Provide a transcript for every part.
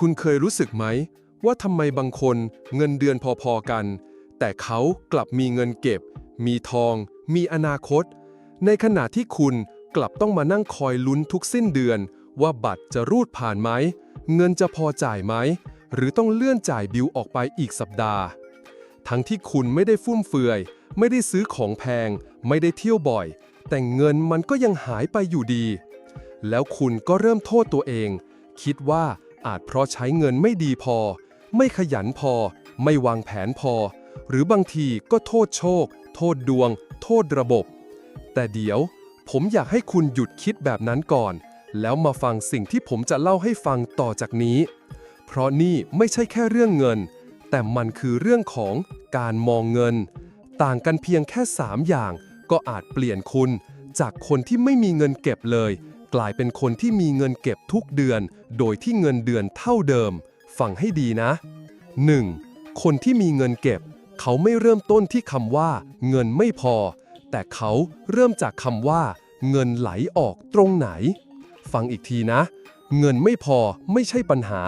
คุณเคยรู้สึกไหม ว่าทำไมบางคนเงินเดือนพอๆกัน แต่เขากลับมีเงินเก็บ มีทอง มีอนาคต ในขณะที่คุณกลับต้องมานั่งคอยลุ้นทุกสิ้นเดือน ว่าบัตรจะรูดผ่านไหม เงินจะพอจ่ายไหม หรือต้องเลื่อนจ่ายบิลออกไปอีกสัปดาห์ ทั้งที่คุณไม่ได้ฟุ่มเฟือย ไม่ได้ซื้อของแพง ไม่ได้เที่ยวบ่อย แต่เงินมันก็ยังหายไปอยู่ดี แล้วคุณก็เริ่มโทษตัวเอง คิดว่า อาจเพราะใช้เงินไม่ดีพอ ไม่ขยันพอ ไม่วางแผนพอ หรือบางทีก็โทษโชค โทษดวง โทษระบบ แต่เดี๋ยว ผมอยากให้คุณหยุดคิดแบบนั้นก่อน แล้วมาฟังสิ่งที่ผมจะเล่าให้ฟังต่อจากนี้ เพราะนี่ไม่ใช่แค่เรื่องเงิน แต่มันคือเรื่องของการมองเงิน ต่างกันเพียงแค่ 3 อย่างก็อาจเปลี่ยนคุณ จากคนที่ไม่มีเงินเก็บเลย กลายเป็นคนที่มีเงินเก็บทุกเดือน โดยที่เงินเดือนเท่าเดิม ฟังให้ดีนะ 1. คนที่มีเงินเก็บ เขาไม่เริ่มต้นที่คำว่า เงินไม่พอ แต่เขาเริ่มจากคำว่า เงินไหลออกตรงไหน ฟังอีกทีนะ เงินไม่พอไม่ใช่ปัญหา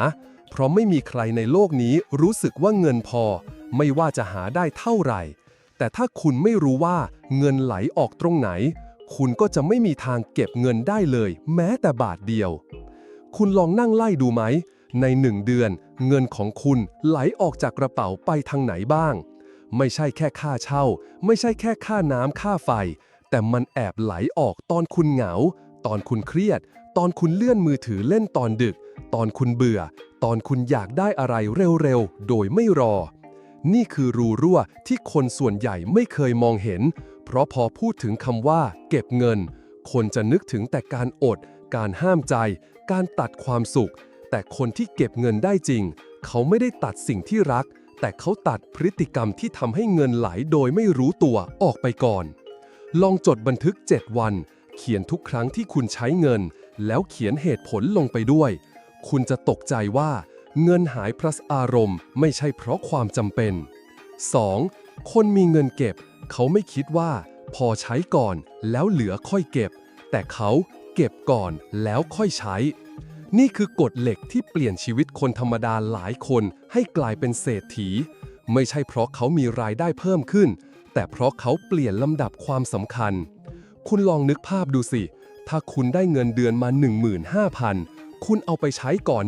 เพราะไม่มีใครในโลกนี้รู้สึกว่าเงินพอ ไม่ว่าจะหาได้เท่าไหร่ แต่ถ้าคุณไม่รู้ว่า เงินไหลออกตรงไหน คุณก็จะไม่มีทางเก็บเงินได้เลย แม้แต่บาทเดียว คุณลองนั่งไล่ดูไหม ในหนึ่งเดือน เงินของคุณไหลออกจากกระเป๋าไปทางไหนบ้าง ไม่ใช่แค่ค่าเช่า ไม่ใช่แค่ค่าน้ำค่าไฟ แต่มันแอบไหลออกตอนคุณเหงา ตอนคุณเครียด ตอนคุณเลื่อนมือถือเล่นตอนดึก ตอนคุณเบื่อ ตอนคุณอยากได้อะไรเร็วๆ โดยไม่รอ นี่คือรูรั่วที่คนส่วนใหญ่ไม่เคยมองเห็น เพราะพอพูดถึงคำว่า เก็บเงิน คนจะนึกถึงแต่การอด การห้ามใจ การตัดความสุข แต่คนที่เก็บเงินได้จริง เขาไม่ได้ตัดสิ่งที่รัก แต่เขาตัดพฤติกรรมที่ทำให้เงินไหลโดยไม่รู้ตัวออกไปก่อน ลองจดบันทึก 7 วัน เขียนทุกครั้งที่คุณใช้เงิน แล้วเขียนเหตุผลลงไปด้วย คุณจะตกใจว่า เงินหายพราะอารมณ์ ไม่ใช่เพราะความจำเป็น 2. คนมีเงินเก็บ เขาไม่คิดว่า พอใช้ก่อนแล้วเหลือค่อยเก็บ แต่เขาเก็บก่อนแล้วค่อยใช้ นี่คือกฎเหล็กที่เปลี่ยนชีวิตคนธรรมดาหลายคนให้กลายเป็นเศรษฐี ไม่ใช่เพราะเขามีรายได้เพิ่มขึ้น แต่เพราะเขาเปลี่ยนลำดับความสำคัญ คุณลองนึกภาพดูสิ ถ้าคุณได้เงินเดือนมา 15,000 คุณเอาไปใช้ก่อน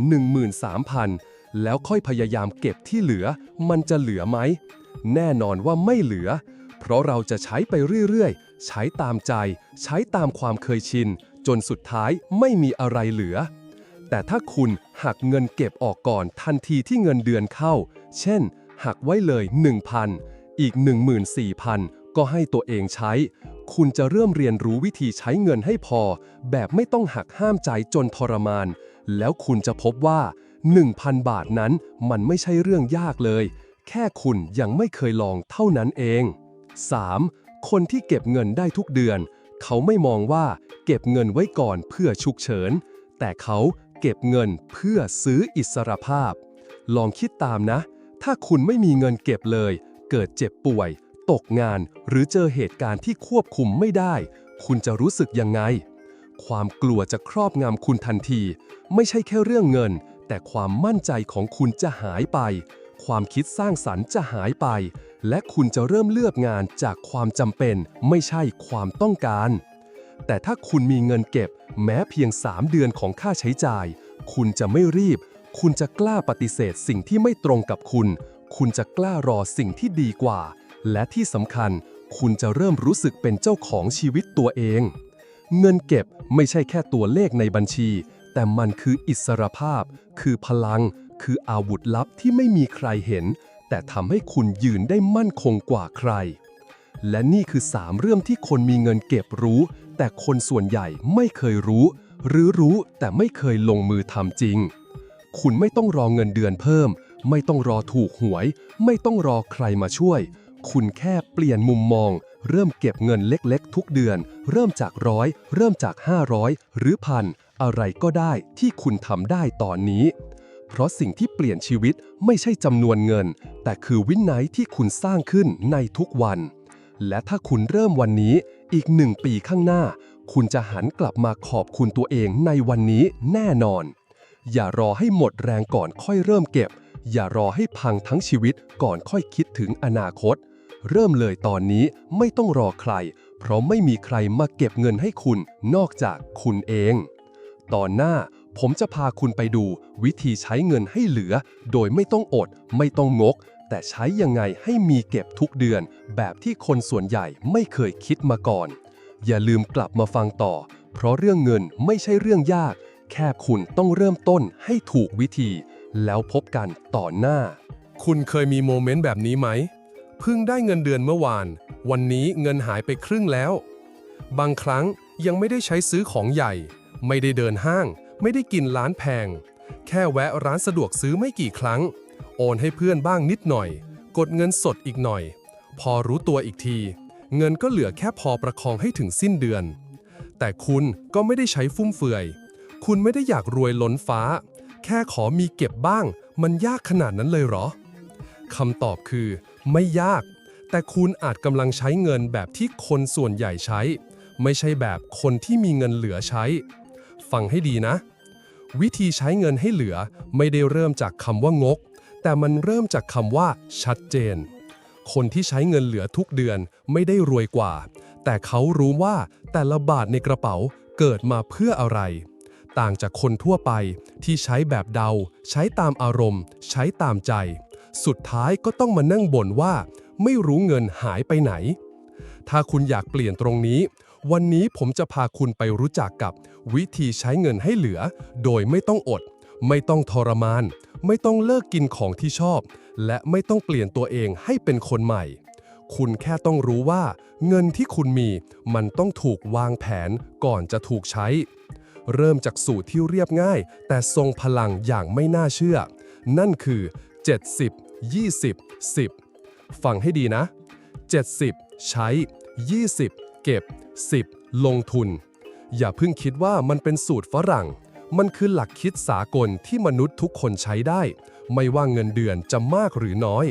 13,000 แล้วค่อยพยายามเก็บที่เหลือ มันจะเหลือไหม แน่นอนว่าไม่เหลือ เพราะเราจะใช้ไปเรื่อยๆ ใช้ตามใจ ใช้ตามความเคยชิน จนสุดท้ายไม่มีอะไรเหลือ แต่ถ้าคุณหักเงินเก็บออกก่อนทันทีที่เงินเดือนเข้า เช่น หักไว้เลย 1,000 อีก 14,000 ก็ให้ตัวเองใช้ คุณจะเริ่มเรียนรู้วิธีใช้เงินให้พอ แบบไม่ต้องหักห้ามใจจนทรมาน แล้วคุณจะพบว่า 1,000 บาทนั้นมันไม่ใช่เรื่องยากเลย แค่คุณยังไม่เคยลองเท่านั้นเอง 3. คนที่เก็บเงินได้ทุกเดือน เขาไม่มองว่าเก็บเงินไว้ก่อนเพื่อฉุกเฉิน แต่เขาเก็บเงินเพื่อซื้ออิสรภาพ ลองคิดตามนะ ถ้าคุณไม่มีเงินเก็บเลย เกิดเจ็บป่วย ตกงาน หรือเจอเหตุการณ์ที่ควบคุมไม่ได้ คุณจะรู้สึกยังไง ความกลัวจะครอบงำคุณทันที ไม่ใช่แค่เรื่องเงิน แต่ความมั่นใจของคุณจะหายไป ความคิดสร้างสรรค์จะหายไป และคุณจะเริ่มเลือกงานจากความจำเป็น ไม่ใช่ความต้องการ แต่ถ้าคุณมีเงินเก็บ แม้เพียง 3 เดือนของค่าใช้จ่าย คุณจะไม่รีบ คุณจะกล้าปฏิเสธสิ่งที่ไม่ตรงกับคุณ คุณจะกล้ารอสิ่งที่ดีกว่า และที่สำคัญ คุณจะเริ่มรู้สึกเป็นเจ้าของชีวิตตัวเอง เงินเก็บไม่ใช่แค่ตัวเลขในบัญชีแต่มันคืออิสรภาพ คือพลัง คืออาวุธลับที่ไม่มีใครเห็น แต่ทำให้คุณยืนได้มั่นคงกว่าใคร และนี่คือ 3 เรื่องที่คนมีเงินเก็บรู้ แต่คนส่วนใหญ่ไม่เคยรู้ หรือรู้แต่ไม่เคยลงมือทำจริง คุณไม่ต้องรอเงินเดือนเพิ่ม ไม่ต้องรอถูกหวย ไม่ต้องรอใครมาช่วย คุณแค่เปลี่ยนมุมมอง เริ่มเก็บเงินเล็กๆ ทุกเดือน เริ่มจากร้อย เริ่มจาก 500 หรือพันอะไรก็ได้ที่คุณทำได้ตอนนี้ เพราะสิ่งที่เปลี่ยนชีวิตไม่ใช่จำนวนเงิน แต่คือวินัยที่คุณสร้างขึ้นในทุกวัน และถ้าคุณเริ่มวันนี้อีกหนึ่งปีข้างหน้า คุณจะหันกลับมาขอบคุณตัวเองในวันนี้แน่นอน อย่ารอให้หมดแรงก่อนค่อยเริ่มเก็บ อย่ารอให้พังทั้งชีวิตก่อนค่อยคิดถึงอนาคต เริ่มเลยตอนนี้ไม่ต้องรอใคร เพราะไม่มีใครมาเก็บเงินให้คุณนอกจากคุณเอง ตอนหน้า ผมจะพาคุณไปดูวิธีใช้เงินให้เหลือ โดยไม่ต้องอด ไม่ต้องงก แต่ใช้ยังไงให้มีเก็บทุกเดือน แบบที่คนส่วนใหญ่ไม่เคยคิดมาก่อน อย่าลืมกลับมาฟังต่อ เพราะเรื่องเงินไม่ใช่เรื่องยาก แค่คุณต้องเริ่มต้นให้ถูกวิธี แล้วพบกันต่อหน้า คุณเคยมีโมเมนต์แบบนี้ไหมเพิ่งได้เงินเดือนเมื่อวาน วันนี้เงินหายไปครึ่งแล้ว บางครั้งยังไม่ได้ใช้ซื้อของใหญ่ ไม่ได้เดินห้าง ไม่ได้กินร้านแพง แค่แวะร้านสะดวกซื้อไม่กี่ครั้ง โอนให้เพื่อนบ้างนิดหน่อย กดเงินสดอีกหน่อย พอรู้ตัวอีกที เงินก็เหลือแค่พอประคองให้ถึงสิ้นเดือน แต่คุณก็ไม่ได้ใช้ฟุ่มเฟือย คุณไม่ได้อยากรวยล้นฟ้า แค่ขอมีเก็บบ้าง มันยากขนาดนั้นเลยเหรอคำตอบคือ ไม่ยาก แต่คุณอาจกำลังใช้เงินแบบที่คนส่วนใหญ่ใช้ ไม่ใช่แบบคนที่มีเงินเหลือใช้ ฟังให้ดีนะ วิธีใช้เงินให้เหลือไม่ได้เริ่มจากคำว่างก แต่มันเริ่มจากคำว่า ชัดเจน คนที่ใช้เงินเหลือทุกเดือนไม่ได้รวยกว่า แต่เขารู้ว่าแต่ละบาทในกระเป๋าเกิดมาเพื่ออะไร ต่างจากคนทั่วไปที่ใช้แบบเดา ใช้ตามอารมณ์ ใช้ตามใจ สุดท้ายก็ต้องมานั่งบ่นว่า ไม่รู้เงินหายไปไหน ถ้าคุณอยากเปลี่ยนตรงนี้ วันนี้ผมจะพาคุณไปรู้จักกับวิธีใช้เงินให้เหลือ โดยไม่ต้องอด ไม่ต้องทรมาน ไม่ต้องเลิกกินของที่ชอบ และไม่ต้องเปลี่ยนตัวเองให้เป็นคนใหม่ คุณแค่ต้องรู้ว่า เงินที่คุณมีมันต้องถูกวางแผนก่อนจะถูกใช้ เริ่มจากสูตรที่เรียบง่าย แต่ทรงพลังอย่างไม่น่าเชื่อ นั่นคือ 70 20 10 ฟังให้ดีนะ 70 ใช้ 20 เก็บ 10 ลงทุน อย่าเพิ่งคิดว่ามันเป็นสูตรฝรั่ง มันคือหลักคิดสากลที่มนุษย์ทุกคนใช้ได้ ไม่ว่าเงินเดือนจะมากหรือน้อย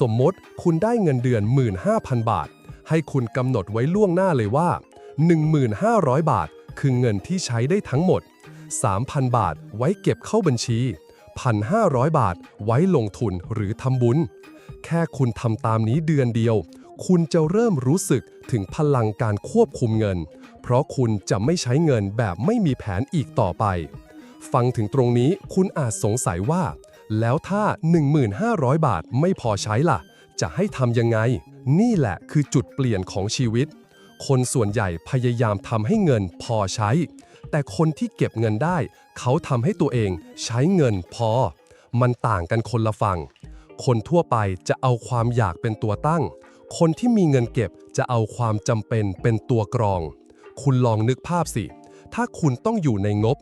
สมมติคุณได้เงินเดือน 15,000 บาท ให้คุณกำหนดไว้ล่วงหน้าเลยว่า 1,500 บาท คือเงินที่ใช้ได้ทั้งหมด 3,000 บาทไว้เก็บเข้าบัญชี 1,500 บาทไว้ลงทุนหรือทำบุญ แค่คุณทำตามนี้เดือนเดียว คุณจะเริ่มรู้สึก ถึงพลังการควบคุมเงิน เพราะคุณจะไม่ใช้เงินแบบไม่มีแผนอีกต่อไป ฟังถึงตรงนี้คุณอาจสงสัยว่า แล้วถ้า 1,500 บาทไม่พอใช้ล่ะ จะให้ทำยังไง นี่แหละคือจุดเปลี่ยนของชีวิต คนส่วนใหญ่พยายามทำให้เงินพอใช้ แต่คนที่เก็บเงินได้ เขาทำให้ตัวเองใช้เงินพอ มันต่างกันคนละฝั่งคนทั่วไปจะเอาความอยากเป็นตัวตั้ง คนที่มีเงินเก็บจะเอาความจำเป็นเป็นตัวกรอง คุณลองนึกภาพสิ ถ้าคุณต้องอยู่ในงบ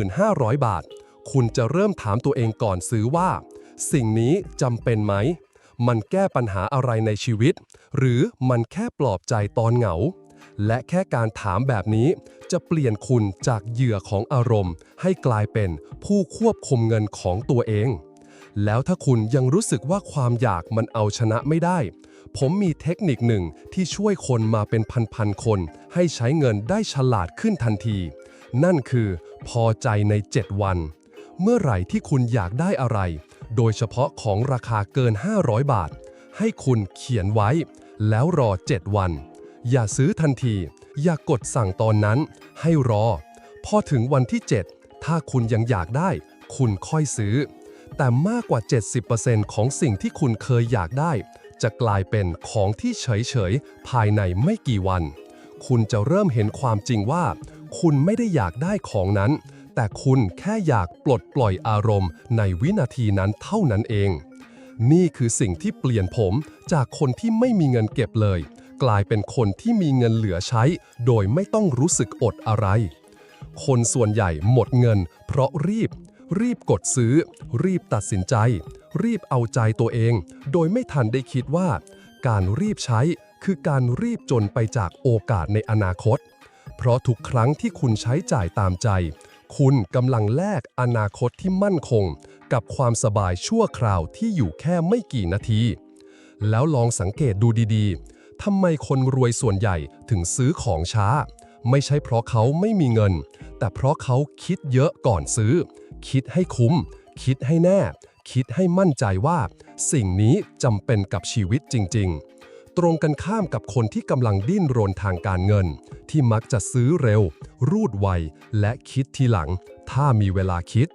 1,500 บาท คุณจะเริ่มถามตัวเองก่อนซื้อว่า สิ่งนี้จำเป็นไหม มันแก้ปัญหาอะไรในชีวิต หรือมันแค่ปลอบใจตอนเหงา และแค่การถามแบบนี้ จะเปลี่ยนคุณจากเหยื่อของอารมณ์ ให้กลายเป็นผู้ควบคุมเงินของตัวเองแล้วถ้าคุณยังรู้สึกว่าความอยากมันเอาชนะไม่ได้ ผมมีเทคนิคหนึ่งที่ช่วยคนมาเป็นพันๆคน ให้ใช้เงินได้ฉลาดขึ้นทันที นั่นคือ พอใจใน 7 วัน เมื่อไหร่ที่คุณอยากได้อะไร โดยเฉพาะของราคาเกิน 500 บาท ให้คุณเขียนไว้ แล้วรอ 7 วัน อย่าซื้อทันที อย่ากกดสั่งตอนนั้น ให้รอ พอถึงวันที่ 7 ถ้าคุณยังอยากได้ คุณค่อยซื้อ แต่มากกว่า 70%ของสิ่งที่คุณเคยอยากได้ จะกลายเป็นของที่เฉยๆ ภายในไม่กี่วัน คุณจะเริ่มเห็นความจริงว่า คุณไม่ได้อยากได้ของนั้น แต่คุณแค่อยากปลดปล่อยอารมณ์ในวินาทีนั้นเท่านั้นเอง นี่คือสิ่งที่เปลี่ยนผมจากคนที่ไม่มีเงินเก็บเลย กลายเป็นคนที่มีเงินเหลือใช้ โดยไม่ต้องรู้สึกอดอะไร คนส่วนใหญ่หมดเงิน เพราะรีบ รีบกดซื้อ รีบตัดสินใจ รีบเอาใจตัวเอง โดยไม่ทันได้คิดว่า การรีบใช้คือการรีบจนไปจากโอกาสในอนาคต เพราะทุกครั้งที่คุณใช้จ่ายตามใจ คุณกำลังแลกอนาคตที่มั่นคง กับความสบายชั่วคราวที่อยู่แค่ไม่กี่นาที แล้วลองสังเกตดูดีๆทำไมคนรวยส่วนใหญ่ถึงซื้อของช้า ไม่ใช่เพราะเขาไม่มีเงิน แต่เพราะเขาคิดเยอะก่อนซื้อ คิดให้คุ้ม คิดให้แน่ คิดให้มั่นใจว่า สิ่งนี้จำเป็นกับชีวิตจริง ๆ ตรงกันข้ามกับคนที่กำลังดิ้นรนทางการเงิน ที่มักจะซื้อเร็ว รูดไว และคิดทีหลัง ถ้ามีเวลาคิด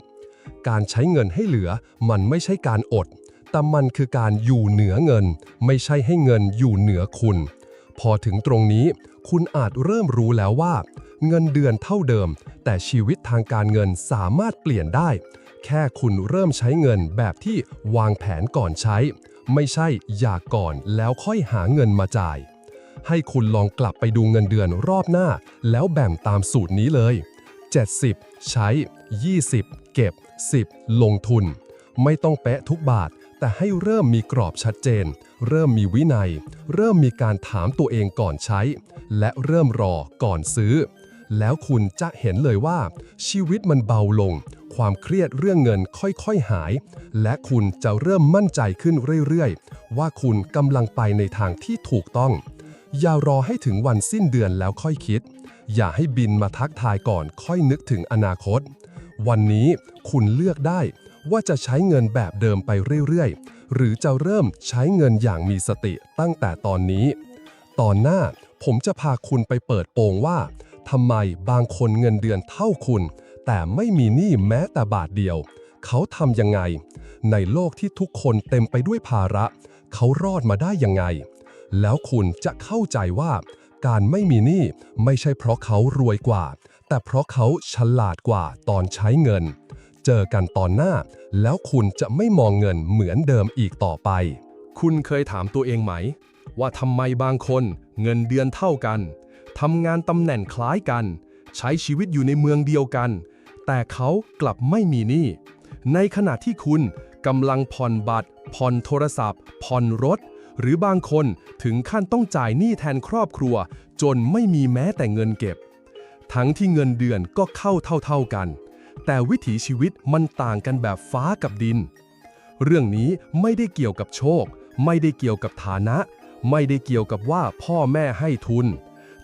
การใช้เงินให้เหลือมันไม่ใช่การอด แต่มันคือการอยู่เหนือเงิน ไม่ใช่ให้เงินอยู่เหนือคุณ พอถึงตรงนี้ คุณอาจเริ่มรู้แล้วว่า เงินเดือนเท่าเดิม แต่ชีวิตทางการเงินสามารถเปลี่ยนได้ แค่คุณเริ่มใช้เงินแบบที่วางแผนก่อนใช้ ไม่ใช่อยากก่อนแล้วค่อยหาเงินมาจ่าย ให้คุณลองกลับไปดูเงินเดือนรอบหน้า แล้วแบ่งตามสูตรนี้เลย 70 ใช้ 20 เก็บ 10 ลงทุน ไม่ต้องเป๊ะทุกบาทแต่ให้เริ่มมีกรอบชัดเจน เริ่มมีวินัย เริ่มมีการถามตัวเองก่อนใช้ และเริ่มรอก่อนซื้อ แล้วคุณจะเห็นเลยว่า ชีวิตมันเบาลง ความเครียดเรื่องเงินค่อยๆหาย และคุณจะเริ่มมั่นใจขึ้นเรื่อยๆ ว่าคุณกำลังไปในทางที่ถูกต้อง อย่ารอให้ถึงวันสิ้นเดือนแล้วค่อยคิด อย่าให้บินมาทักทายก่อนค่อยนึกถึงอนาคต วันนี้คุณเลือกได้ว่าจะใช้เงินแบบเดิมไปเรื่อยๆ หรือจะเริ่มใช้เงินอย่างมีสติตั้งแต่ตอนนี้ ตอนหน้าผมจะพาคุณไปเปิดโปงว่า ทำไมบางคนเงินเดือนเท่าคุณ แต่ไม่มีหนี้แม้แต่บาทเดียว เขาทำยังไง ในโลกที่ทุกคนเต็มไปด้วยภาระ เขารอดมาได้ยังไง แล้วคุณจะเข้าใจว่า การไม่มีหนี้ไม่ใช่เพราะเขารวยกว่า แต่เพราะเขาฉลาดกว่าตอนใช้เงิน เจอกันตอนหน้า แล้วคุณจะไม่มองเงินเหมือนเดิมอีกต่อไป คุณเคยถามตัวเองไหม ว่าทำไมบางคนเงินเดือนเท่ากัน ทำงานตำแหน่งคล้ายกัน ใช้ชีวิตอยู่ในเมืองเดียวกัน แต่เขากลับไม่มีหนี้ในขณะที่คุณกำลังผ่อนบัตร ผ่อนโทรศัพท์ ผ่อนรถ หรือบางคนถึงขั้นต้องจ่ายหนี้แทนครอบครัว จนไม่มีแม้แต่เงินเก็บ ทั้งที่เงินเดือนก็เข้าเท่าๆกัน แต่วิถีชีวิตมันต่างกันแบบฟ้ากับดิน เรื่องนี้ไม่ได้เกี่ยวกับโชค ไม่ได้เกี่ยวกับฐานะ ไม่ได้เกี่ยวกับว่าพ่อแม่ให้ทุน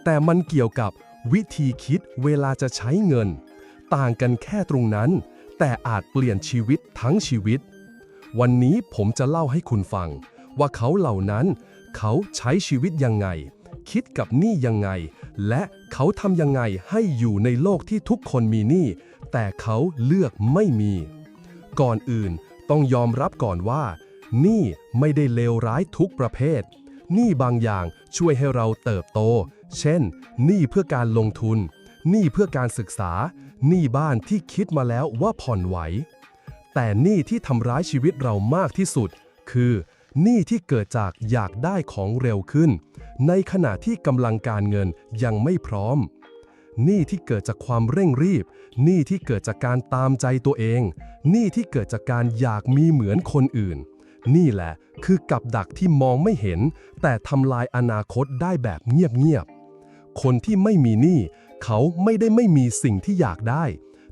แต่มันเกี่ยวกับวิธีคิดเวลาจะใช้เงิน ต่างกันแค่ตรงนั้น แต่อาจเปลี่ยนชีวิตทั้งชีวิต วันนี้ผมจะเล่าให้คุณฟัง ว่าเขาเหล่านั้น เขาใช้ชีวิตยังไง คิดกับหนี้ยังไง และเขาทำยังไงให้อยู่ในโลกที่ทุกคนมีหนี้แต่เขาเลือกไม่มี ก่อนอื่นต้องยอมรับก่อนว่าหนี้ไม่ได้เลวร้ายทุกประเภท หนี้บางอย่างช่วยให้เราเติบโต เช่น หนี้เพื่อการลงทุน หนี้เพื่อการศึกษา หนี้บ้านที่คิดมาแล้วว่าผ่อนไหว แต่หนี้ที่ทำร้ายชีวิตเรามากที่สุด คือหนี้ที่เกิดจากอยากได้ของเร็วขึ้น ในขณะที่กำลังการเงินยังไม่พร้อม หนี้ที่เกิดจากความเร่งรีบ หนี้ที่เกิดจากการตามใจตัวเอง หนี้ที่เกิดจากการอยากมีเหมือนคนอื่น นี่แหละคือกับดักที่มองไม่เห็น แต่ทำลายอนาคตได้แบบเงียบๆ คนที่ไม่มีหนี้เขาไม่ได้ไม่มีสิ่งที่อยากได้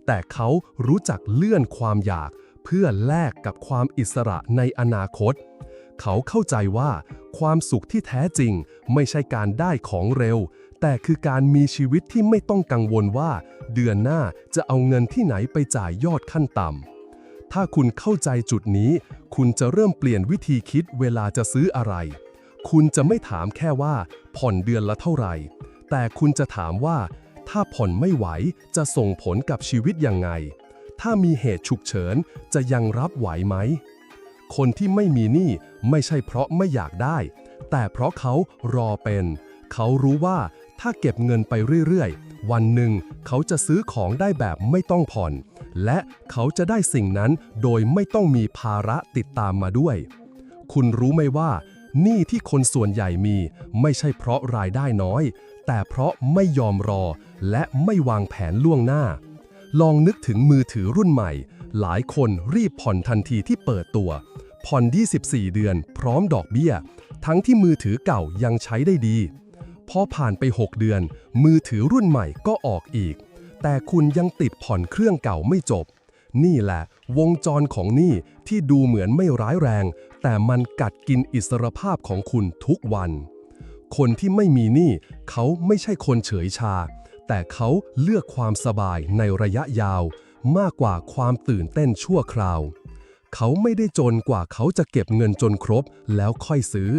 แต่เขารู้จักเลื่อนความอยาก เพื่อแลกกับความอิสระในอนาคต เขาเข้าใจว่า ความสุขที่แท้จริงไม่ใช่การได้ของเร็ว แต่คือการมีชีวิตที่ไม่ต้องกังวลว่า เดือนหน้าจะเอาเงินที่ไหนไปจ่ายยอดขั้นต่ำ ถ้าคุณเข้าใจจุดนี้ คุณจะเริ่มเปลี่ยนวิธีคิดเวลาจะซื้ออะไร คุณจะไม่ถามแค่ว่า ผ่อนเดือนละเท่าไหร่ แต่คุณจะถามว่า ถ้าผ่อนไม่ไหวจะส่งผลกับชีวิตยังไง ถ้ามีเหตุฉุกเฉินจะยังรับไหวไหม คนที่ไม่มีหนี้ไม่ใช่เพราะไม่อยากได้ แต่เพราะเขารอเป็น เขารู้ว่าถ้าเก็บเงินไปเรื่อยๆ วันหนึ่งเขาจะซื้อของได้แบบไม่ต้องผ่อน และเขาจะได้สิ่งนั้นโดยไม่ต้องมีภาระติดตามมาด้วย คุณรู้ไหมว่าหนี้ที่คนส่วนใหญ่มีไม่ใช่เพราะรายได้น้อย แต่เพราะไม่ยอมรอ และไม่วางแผนล่วงหน้า ลองนึกถึงมือถือรุ่นใหม่ หลายคนรีบผ่อนทันทีที่เปิดตัว ผ่อน 24 เดือน พร้อมดอกเบี้ย ทั้งที่มือถือเก่ายังใช้ได้ดี พอผ่านไป 6 เดือน มือถือรุ่นใหม่ก็ออกอีก แต่คุณยังติดผ่อนเครื่องเก่าไม่จบ นี่แหละ วงจรของหนี้ที่ดูเหมือนไม่ร้ายแรง แต่มันกัดกินอิสรภาพของคุณทุกวัน คนที่ไม่มีหนี้เขาไม่ใช่คนเฉยชา แต่เขาเลือกความสบายในระยะยาว มากกว่าความตื่นเต้นชั่วคราว เขาไม่ได้จนกว่าเขาจะเก็บเงินจนครบแล้วค่อยซื้อ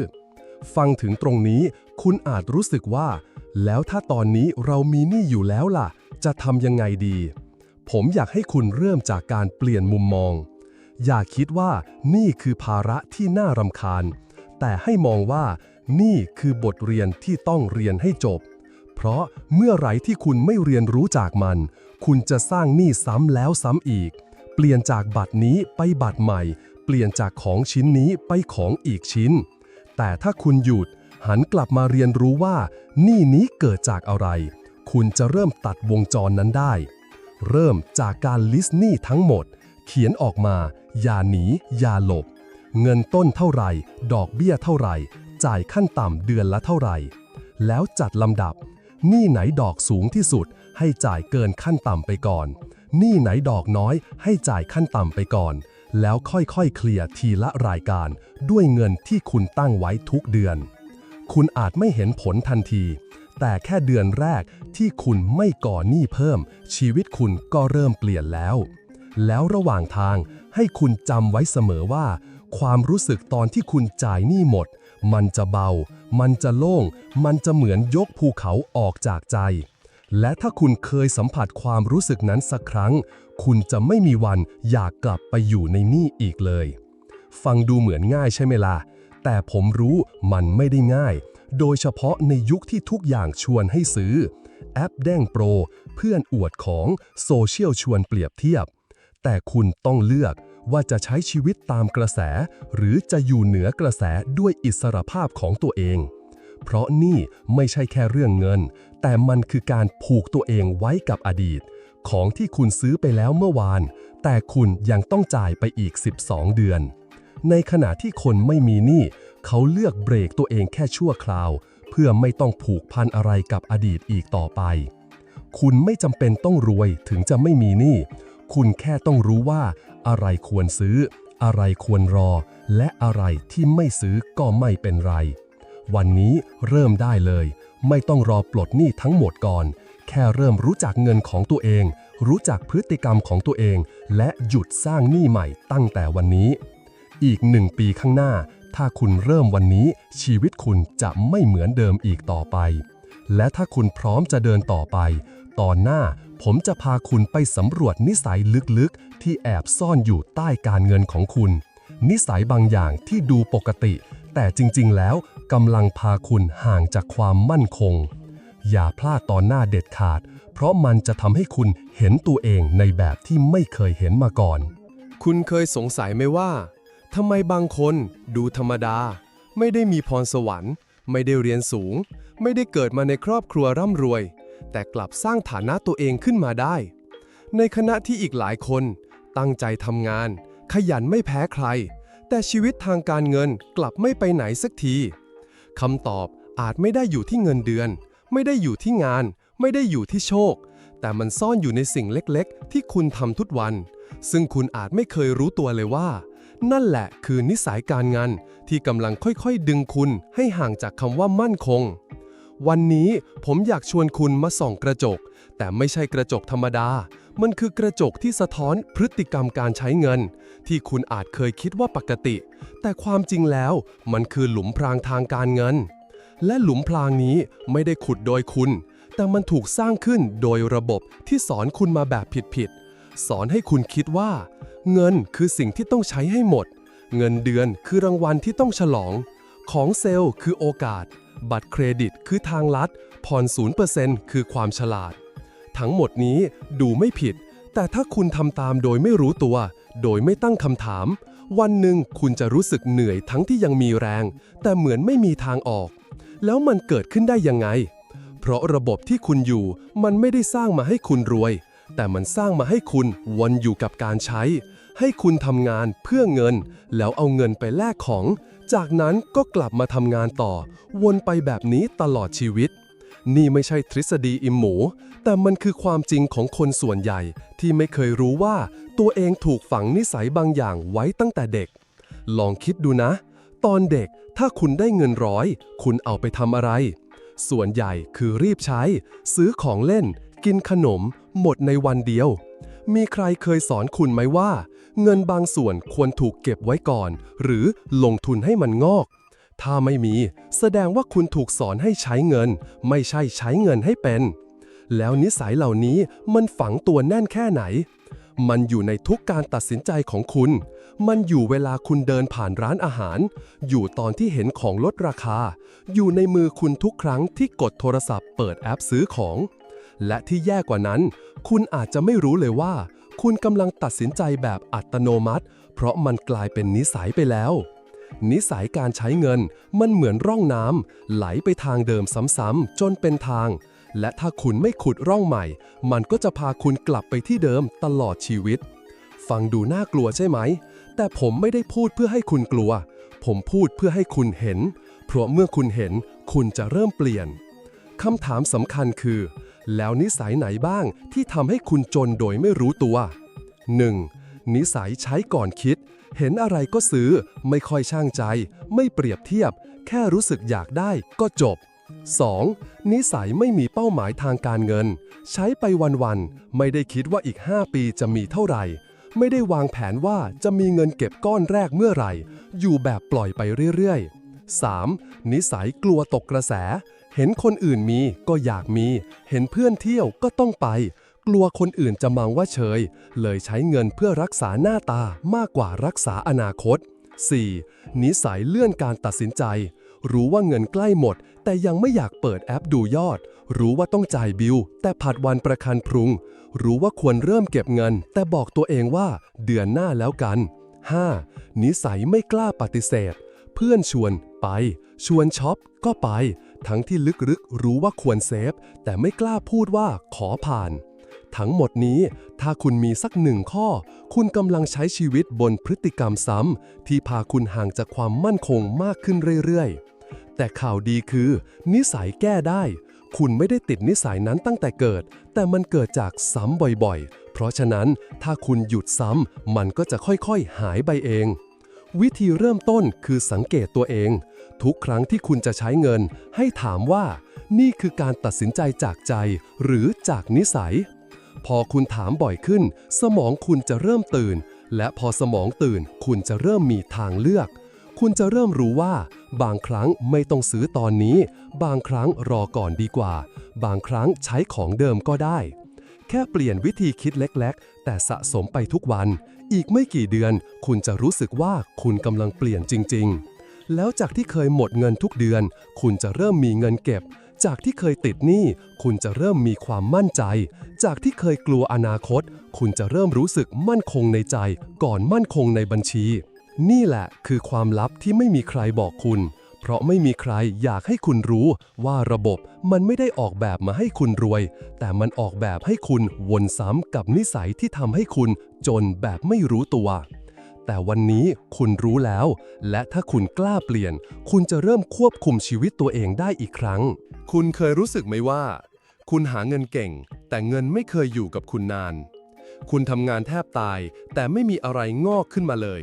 ฟังถึงตรงนี้คุณอาจรู้สึกว่า แล้วถ้าตอนนี้เรามีหนี้อยู่แล้วล่ะ จะทำยังไงดี ผมอยากให้คุณเริ่มจากการเปลี่ยนมุมมอง อย่าคิดว่านี่คือภาระที่น่ารำคาญ แต่ให้มองว่านี่คือบทเรียนที่ต้องเรียนให้จบ เพราะเมื่อไหร่ที่คุณไม่เรียนรู้จากมัน คุณจะสร้างหนี้ซ้ำแล้วซ้ำอีก เปลี่ยนจากบัตรนี้ไปบัตรใหม่ เปลี่ยนจากของชิ้นนี้ไปของอีกชิ้น แต่ถ้าคุณหยุดหันกลับมาเรียนรู้ว่าหนี้นี้เกิดจากอะไร คุณจะเริ่มตัดวงจรนั้นได้ เริ่มจากการลิสต์หนี้ทั้งหมด เขียนออกมา อย่าหนี อย่าหลบ เงินต้นเท่าไหร่ ดอกเบี้ยเท่าไหร่ จ่ายขั้นต่ำเดือนละเท่าไหร่ แล้วจัดลำดับ หนี้ไหนดอกสูงที่สุด ให้จ่ายเกินขั้นต่ำไปก่อน หนี้ไหนดอกน้อย ให้จ่ายขั้นต่ำไปก่อน แล้วค่อยๆ เคลียร์ทีละรายการ ด้วยเงินที่คุณตั้งไว้ทุกเดือน คุณอาจไม่เห็นผลทันที แต่แค่เดือนแรก ที่คุณไม่ก่อหนี้เพิ่ม ชีวิตคุณก็เริ่มเปลี่ยนแล้ว แล้วระหว่างทางให้คุณจำไว้เสมอว่า ความรู้สึกตอนที่คุณจ่ายหนี้หมด มันจะเบา มันจะโล่ง มันจะเหมือนยกภูเขาออกจากใจ และถ้าคุณเคยสัมผัสความรู้สึกนั้นสักครั้ง คุณจะไม่มีวันอยากกลับไปอยู่ในหนี้อีกเลย ฟังดูเหมือนง่ายใช่ไหมล่ะ แต่ผมรู้มันไม่ได้ง่าย โดยเฉพาะในยุคที่ทุกอย่างชวนให้ซื้อ แอปแด้งโปร เพื่อนอวดของโซเชียลชวนเปรียบเทียบ แต่คุณต้องเลือกว่าจะใช้ชีวิตตามกระแส หรือจะอยู่เหนือกระแสด้วยอิสรภาพของตัวเอง เพราะนี่ไม่ใช่แค่เรื่องเงิน แต่มันคือการผูกตัวเองไว้กับอดีต ของที่คุณซื้อไปแล้วเมื่อวาน แต่คุณยังต้องจ่ายไปอีก 12 เดือน ในขณะที่คนไม่มีหนี้เขาเลือกเบรกตัวเองแค่ชั่วคราว เพื่อไม่ต้องผูกพันอะไรกับอดีตอีกต่อไป คุณไม่จำเป็นต้องรวยถึงจะไม่มีหนี้ คุณแค่ต้องรู้ว่า อะไรควรซื้อ อะไรควรรอ และอะไรที่ไม่ซื้อก็ไม่เป็นไร วันนี้เริ่มได้เลย ไม่ต้องรอปลดหนี้ทั้งหมดก่อน แค่เริ่มรู้จักเงินของตัวเอง รู้จักพฤติกรรมของตัวเอง และหยุดสร้างหนี้ใหม่ตั้งแต่วันนี้ อีกหนึ่งปีข้างหน้า ถ้าคุณเริ่มวันนี้ ชีวิตคุณจะไม่เหมือนเดิมอีกต่อไป และถ้าคุณพร้อมจะเดินต่อไป ตอนหน้าผมจะพาคุณไปสำรวจนิสัยลึกๆ ที่แอบซ่อนอยู่ใต้การเงินของคุณ นิสัยบางอย่างที่ดูปกติ แต่จริงๆ แล้วกำลังพาคุณห่างจากความมั่นคง อย่าพลาดตอนหน้าเด็ดขาด เพราะมันจะทำให้คุณเห็นตัวเองในแบบที่ไม่เคยเห็นมาก่อน คุณเคยสงสัยไหมว่า ทำไมบางคนดูธรรมดา ไม่ได้มีพรสวรรค์ ไม่ได้เรียนสูง ไม่ได้เกิดมาในครอบครัวร่ำรวย แต่กลับสร้างฐานะตัวเองขึ้นมาได้ ในขณะที่อีกหลายคน ตั้งใจทำงาน ขยันไม่แพ้ใคร แต่ชีวิตทางการเงินกลับไม่ไปไหนสักทีคำตอบอาจไม่ได้อยู่ที่เงินเดือน ไม่ได้อยู่ที่งาน ไม่ได้อยู่ที่โชค แต่มันซ่อนอยู่ในสิ่งเล็กๆ ที่คุณทำทุกวัน ซึ่งคุณอาจไม่เคยรู้ตัวเลยว่า นั่นแหละคือนิสัยการงานที่กำลังค่อยๆ ดึงคุณให้ห่างจากคำว่ามั่นคง วันนี้ผมอยากชวนคุณมาส่องกระจก แต่ไม่ใช่กระจกธรรมดา มันคือกระจกที่สะท้อนพฤติกรรมการใช้เงิน ที่คุณอาจเคยคิดว่าปกติ แต่ความจริงแล้วมันคือหลุมพรางทางการเงิน และหลุมพรางนี้ไม่ได้ขุดโดยคุณ แต่มันถูกสร้างขึ้นโดยระบบที่สอนคุณมาแบบผิดๆสอนให้คุณคิดว่า เงินคือสิ่งที่ต้องใช้ให้หมด เงินเดือนคือรางวัลที่ต้องฉลอง ของเซลล์คือโอกาส บัตรเครดิตคือทางลัด ผ่อน0%คือความฉลาด ทั้งหมดนี้ดูไม่ผิด แต่ถ้าคุณทำตามโดยไม่รู้ตัว โดยไม่ตั้งคำถาม วันหนึ่งคุณจะรู้สึกเหนื่อยทั้งที่ยังมีแรง แต่เหมือนไม่มีทางออก แล้วมันเกิดขึ้นได้ยังไง เพราะระบบที่คุณอยู่มันไม่ได้สร้างมาให้คุณรวย แต่มันสร้างมาให้คุณวนอยู่กับการใช้ ให้คุณทำงานเพื่อเงิน แล้วเอาเงินไปแลกของ จากนั้นก็กลับมาทำงานต่อ วนไปแบบนี้ตลอดชีวิต นี่ไม่ใช่ทฤษฎีอิมหมู แต่มันคือความจริงของคนส่วนใหญ่ ที่ไม่เคยรู้ว่าตัวเองถูกฝังนิสัยบางอย่างไว้ตั้งแต่เด็ก ลองคิดดูนะ ตอนเด็กถ้าคุณได้เงินร้อย คุณเอาไปทำอะไร ส่วนใหญ่คือรีบใช้ ซื้อของเล่น กินขนม หมดในวันเดียวมีใครเคยสอนคุณไหมว่า เงินบางส่วนควรถูกเก็บไว้ก่อน หรือลงทุนให้มันงอก ถ้าไม่มีแสดงว่าคุณถูกสอนให้ใช้เงิน ไม่ใช่ใช้เงินให้เป็น แล้วนิสัยเหล่านี้มันฝังตัวแน่นแค่ไหน มันอยู่ในทุกการตัดสินใจของคุณ มันอยู่เวลาคุณเดินผ่านร้านอาหาร อยู่ตอนที่เห็นของลดราคา อยู่ในมือคุณทุกครั้งที่กดโทรศัพท์เปิดแอปซื้อของ และที่แย่กว่านั้น คุณอาจจะไม่รู้เลยว่า คุณกำลังตัดสินใจแบบอัตโนมัติ เพราะมันกลายเป็นนิสัยไปแล้ว นิสัยการใช้เงินมันเหมือนร่องน้ำไหลไปทางเดิมซ้ำๆจนเป็นทาง และถ้าคุณไม่ขุดร่องใหม่ มันก็จะพาคุณกลับไปที่เดิมตลอดชีวิต ฟังดูน่ากลัวใช่ไหม แต่ผมไม่ได้พูดเพื่อให้คุณกลัว ผมพูดเพื่อให้คุณเห็น เพราะเมื่อคุณเห็น คุณจะเริ่มเปลี่ยนคำถามสำคัญคือ แล้วนิสัยไหนบ้างที่ทำให้คุณจนโดยไม่รู้ตัว 1. นิสัยใช้ก่อนคิด เห็นอะไรก็ซื้อ ไม่ค่อยช่างใจ ไม่เปรียบเทียบ แค่รู้สึกอยากได้ก็จบ 2. นิสัยไม่มีเป้าหมายทางการเงิน ใช้ไปวันๆ ไม่ได้คิดว่าอีก 5 ปีจะมีเท่าไหร่ ไม่ได้วางแผนว่าจะมีเงินเก็บก้อนแรกเมื่อไหร่ อยู่แบบปล่อยไปเรื่อยๆ 3. นิสัยกลัวตกกระแส เห็นคนอื่นมีก็อยากมี เห็นเพื่อนเที่ยวก็ต้องไป กลัวคนอื่นจะมองว่าเฉย เลยใช้เงินเพื่อรักษาหน้าตามากกว่ารักษาอนาคต 4. นิสัยเลื่อนการตัดสินใจ รู้ว่าเงินใกล้หมด แต่ยังไม่อยากเปิดแอปดูยอด รู้ว่าต้องจ่ายบิลแต่ผัดวันประกันพรุง รู้ว่าควรเริ่มเก็บเงิน แต่บอกตัวเองว่าเดือนหน้าแล้วกัน 5. นิสัยไม่กล้าปฏิเสธ เพื่อนชวนไป ชวนช็อปก็ไป ทั้งที่ลึกๆ รู้ว่าควรเซฟ แต่ไม่กล้าพูดว่าขอผ่าน ทั้งหมดนี้ถ้าคุณมีสักหนึ่งข้อ คุณกำลังใช้ชีวิตบนพฤติกรรมซ้ำที่พาคุณห่างจากความมั่นคงมากขึ้นเรื่อยๆ แต่ข่าวดีคือ นิสัยแก้ได้ คุณไม่ได้ติดนิสัยนั้นตั้งแต่เกิด แต่มันเกิดจากซ้ำบ่อยๆ เพราะฉะนั้นถ้าคุณหยุดซ้ำมันก็จะค่อยๆ หายไปเองวิธีเริ่มต้นคือสังเกตตัวเอง ทุกครั้งที่คุณจะใช้เงิน ให้ถามว่า นี่คือการตัดสินใจจากใจ หรือจากนิสัย พอคุณถามบ่อยขึ้น สมองคุณจะเริ่มตื่น และพอสมองตื่น คุณจะเริ่มมีทางเลือก คุณจะเริ่มรู้ว่า บางครั้งไม่ต้องซื้อตอนนี้ บางครั้งรอก่อนดีกว่า บางครั้งใช้ของเดิมก็ได้ แค่เปลี่ยนวิธีคิดเล็ก ๆ แต่สะสมไปทุกวัน อีกไม่กี่เดือน คุณจะรู้สึกว่าคุณกำลังเปลี่ยนจริง ๆ แล้วจากที่เคยหมดเงินทุกเดือน คุณจะเริ่มมีเงินเก็บ จากที่เคยติดหนี้คุณจะเริ่มมีความมั่นใจ จากที่เคยกลัวอนาคต คุณจะเริ่มรู้สึกมั่นคงในใจ ก่อนมั่นคงในบัญชี นี่แหละคือความลับที่ไม่มีใครบอกคุณ เพราะไม่มีใครอยากให้คุณรู้ว่าระบบมันไม่ได้ออกแบบมาให้คุณรวย แต่มันออกแบบให้คุณวนซ้ำกับนิสัยที่ทำให้คุณจนแบบไม่รู้ตัว แต่วันนี้คุณรู้แล้ว และถ้าคุณกล้าเปลี่ยน คุณจะเริ่มควบคุมชีวิตตัวเองได้อีกครั้ง คุณเคยรู้สึกไหมว่า คุณหาเงินเก่ง แต่เงินไม่เคยอยู่กับคุณนาน คุณทำงานแทบตาย แต่ไม่มีอะไรงอกขึ้นมาเลย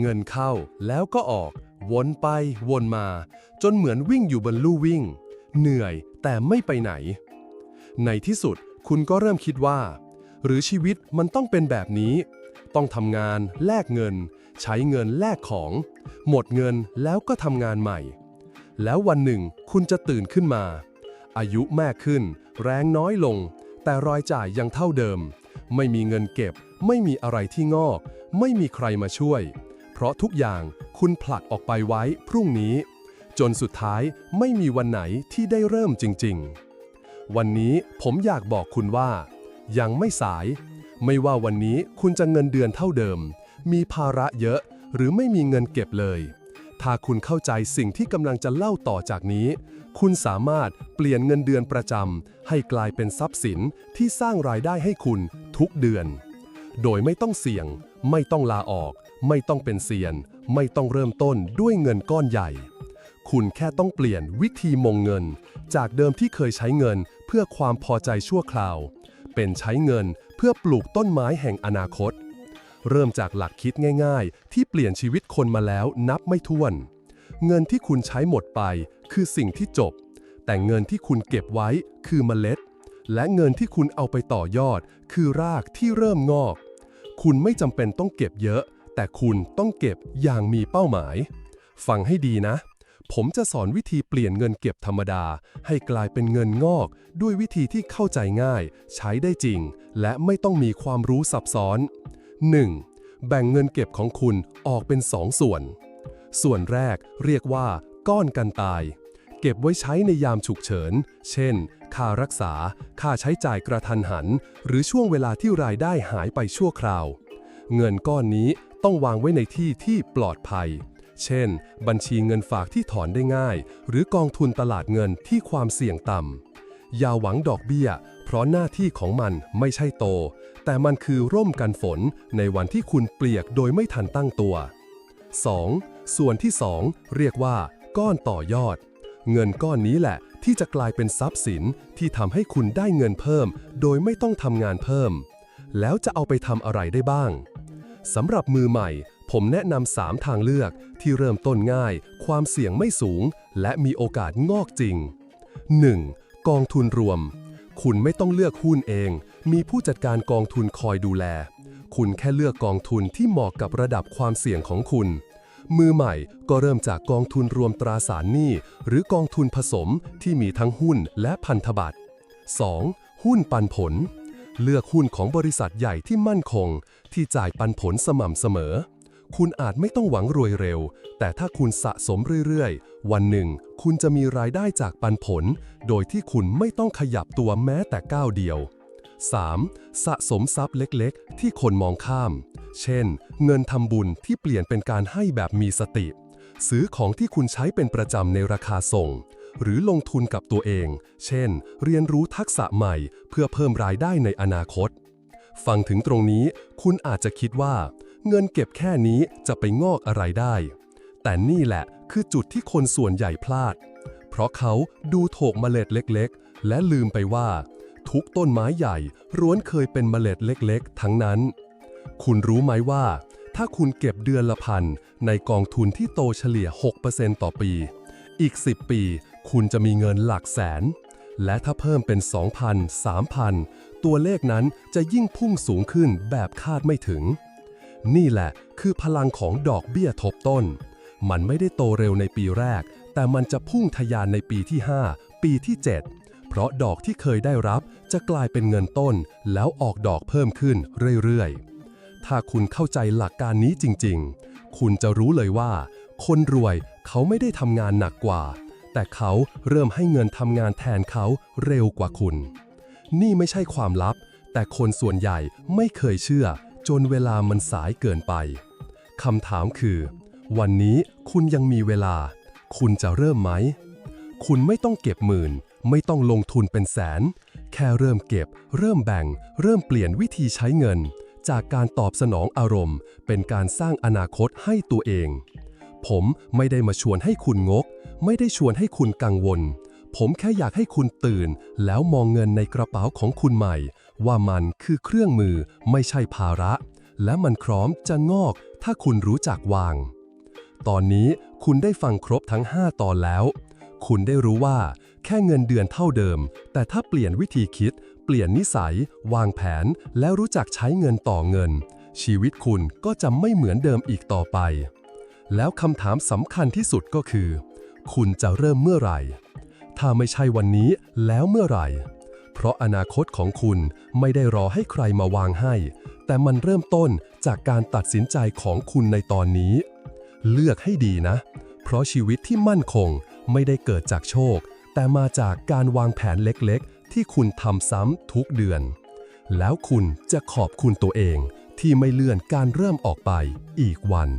เงินเข้าแล้วก็ออก วนไปวนมา จนเหมือนวิ่งอยู่บนลู่วิ่ง เหนื่อยแต่ไม่ไปไหน ในที่สุดคุณก็เริ่มคิดว่า หรือชีวิตมันต้องเป็นแบบนี้ ต้องทำงาน แลกเงิน ใช้เงินแลกของ หมดเงินแล้วก็ทำงานใหม่ แล้ววันหนึ่งคุณจะตื่นขึ้นมา อายุมากขึ้น แรงน้อยลง แต่รายจ่ายยังเท่าเดิม ไม่มีเงินเก็บ ไม่มีอะไรที่งอก ไม่มีใครมาช่วย เพราะทุกอย่างคุณผลักออกไปไว้พรุ่งนี้ จนสุดท้ายไม่มีวันไหนที่ได้เริ่มจริง ๆ วันนี้ผมอยากบอกคุณว่า ยังไม่สาย ไม่ว่าวันนี้คุณจะเงินเดือนเท่าเดิม มีภาระเยอะ หรือไม่มีเงินเก็บเลย ถ้าคุณเข้าใจสิ่งที่กำลังจะเล่าต่อจากนี้ คุณสามารถเปลี่ยนเงินเดือนประจำให้กลายเป็นทรัพย์สินที่สร้างรายได้ให้คุณทุกเดือน โดยไม่ต้องเสี่ยง ไม่ต้องลาออก ไม่ต้องเป็นเซียน ไม่ต้องเริ่มต้นด้วยเงินก้อนใหญ่ คุณแค่ต้องเปลี่ยนวิธีมงเงิน จากเดิมที่เคยใช้เงินเพื่อความพอใจชั่วคราว เป็นใช้เงิน เพื่อปลูกต้นไม้แห่งอนาคต เริ่มจากหลักคิดง่าย ๆ ที่เปลี่ยนชีวิตคนมาแล้วนับไม่ถ้วน เงินที่คุณใช้หมดไปคือสิ่งที่จบ แต่เงินที่คุณเก็บไว้คือเมล็ด และเงินที่คุณเอาไปต่อยอด คือรากที่เริ่มงอก คุณไม่จำเป็นต้องเก็บเยอะ แต่คุณต้องเก็บอย่างมีเป้าหมาย ฟังให้ดีนะ ผมจะสอนวิธีเปลี่ยนเงินเก็บธรรมดา ให้กลายเป็นเงินงอก ด้วยวิธีที่เข้าใจง่าย ใช้ได้จริง และไม่ต้องมีความรู้ซับซ้อน 1. แบ่งเงินเก็บของคุณออกเป็น 2 ส่วน ส่วนแรกเรียกว่า ก้อนกันตาย เก็บไว้ใช้ในยามฉุกเฉิน เช่น ค่ารักษา ค่าใช้จ่ายกระทันหัน หรือช่วงเวลาที่รายได้หายไปชั่วคราว เงินก้อนนี้ต้องวางไว้ในที่ที่ปลอดภัย เช่น บัญชีเงินฝากที่ถอนได้ง่าย หรือกองทุนตลาดเงินที่ความเสี่ยงต่ำ อย่าหวังดอกเบี้ย เพราะหน้าที่ของมันไม่ใช่โต แต่มันคือร่มกันฝนในวันที่คุณเปียกโดยไม่ทันตั้งตัว 2. ส่วนที่ 2 เรียกว่า ก้อนต่อยอด เงินก้อนนี้แหละ ที่จะกลายเป็นทรัพย์สินที่ทำให้คุณได้เงินเพิ่ม โดยไม่ต้องทำงานเพิ่ม แล้วจะเอาไปทำอะไรได้บ้างสำหรับมือใหม่ ผมแนะนำา3ทางเลือกที่เริ่มต้นง่าย ความเสี่ยงไม่สูง และมีโอกาสงอกจริง 1. กองทุนรวม คุณไม่ต้องเลือกหุ้นเอง มีผู้จัดการกองทุนคอยดูแล คุณแค่เลือกกองทุนที่เหมาะกับระดับความเสี่ยงของคุณ มือใหม่ก็เริ่มจากกองทุนรวมตราสารหนี้ หรือกองทุนผสมที่มีทั้งหุ้นและพันธบัตร 2. หุ้นปันผล เลือกหุ้นของบริษัทใหญ่ที่มั่นคง ที่จ่ายปันผลสม่ำเสมอ คุณอาจไม่ต้องหวังรวยเร็ว แต่ถ้าคุณสะสมเรื่อยๆ วันหนึ่ง คุณจะมีรายได้จากปันผล โดยที่คุณไม่ต้องขยับตัวแม้แต่ก้าวเดียว 3. สะสมทรัพย์เล็กๆ ที่คนมองข้าม เช่น เงินทำบุญที่เปลี่ยนเป็นการให้แบบมีสติ ซื้อของที่คุณใช้เป็นประจำในราคาส่ง หรือลงทุนกับตัวเอง เช่น เรียนรู้ทักษะใหม่ เพื่อเพิ่มรายได้ในอนาคต ฟังถึงตรงนี้ คุณอาจจะคิดว่า เงินเก็บแค่นี้จะไปงอกอะไรได้ แต่นี่แหละคือจุดที่คนส่วนใหญ่พลาด เพราะเขาดูโถกเมล็ดเล็กๆ และลืมไปว่า ทุกต้นไม้ใหญ่ร้วนเคยเป็นเมล็ดเล็กๆ ทั้งนั้น คุณรู้ไหมว่า ถ้าคุณเก็บเดือนละพันในกองทุนที่โตเฉลี่ย 6%ต่อปี อีก 10 ปี คุณจะมีเงินหลักแสน และถ้าเพิ่มเป็น 2,000 3,000 ตัวเลขนั้นจะยิ่งพุ่งสูงขึ้นแบบคาดไม่ถึง นี่แหละคือพลังของดอกเบี้ยทบต้น มันไม่ได้โตเร็วในปีแรก แต่มันจะพุ่งทะยานในปีที่ 5 ปีที่ 7 เพราะดอกที่เคยได้รับจะกลายเป็นเงินต้น แล้วออกดอกเพิ่มขึ้นเรื่อยๆ ถ้าคุณเข้าใจหลักการนี้จริงๆ คุณจะรู้เลยว่า คนรวยเขาไม่ได้ทำงานหนักกว่า แต่เขาเริ่มให้เงินทำงานแทนเขาเร็วกว่าคุณ นี่ไม่ใช่ความลับ แต่คนส่วนใหญ่ไม่เคยเชื่อ จนเวลามันสายเกินไปคำถามคือ วันนี้คุณยังมีเวลา คุณจะเริ่มไหม คุณไม่ต้องเก็บหมื่น ไม่ต้องลงทุนเป็นแสน แค่เริ่มเก็บ เริ่มแบ่ง เริ่มเปลี่ยนวิธีใช้เงิน จากการตอบสนองอารมณ์ เป็นการสร้างอนาคตให้ตัวเอง ผมไม่ได้มาชวนให้คุณงก ไม่ได้ชวนให้คุณกังวล ผมแค่อยากให้คุณตื่น แล้วมองเงินในกระเป๋าของคุณใหม่ ว่ามันคือเครื่องมือไม่ใช่ภาระ และมันพร้อมจะงอก ถ้าคุณรู้จักวาง ตอนนี้คุณได้ฟังครบทั้ง 5 ตอนแล้ว คุณได้รู้ว่า แค่เงินเดือนเท่าเดิม แต่ถ้าเปลี่ยนวิธีคิด เปลี่ยนนิสัย วางแผน แล้วรู้จักใช้เงินต่อเงิน ชีวิตคุณก็จะไม่เหมือนเดิมอีกต่อไป แล้วคำถามสำคัญที่สุดก็คือ คุณจะเริ่มเมื่อไหร่ ถ้าไม่ใช่วันนี้แล้วเมื่อไหร่ เพราะอนาคตของคุณไม่ได้รอให้ใครมาวางให้ แต่มันเริ่มต้นจากการตัดสินใจของคุณในตอนนี้ เลือกให้ดีนะ เพราะชีวิตที่มั่นคงไม่ได้เกิดจากโชค แต่มาจากการวางแผนเล็กๆ ที่คุณทำซ้ำทุกเดือน แล้วคุณจะขอบคุณตัวเองที่ไม่เลื่อนการเริ่มออกไปอีกวัน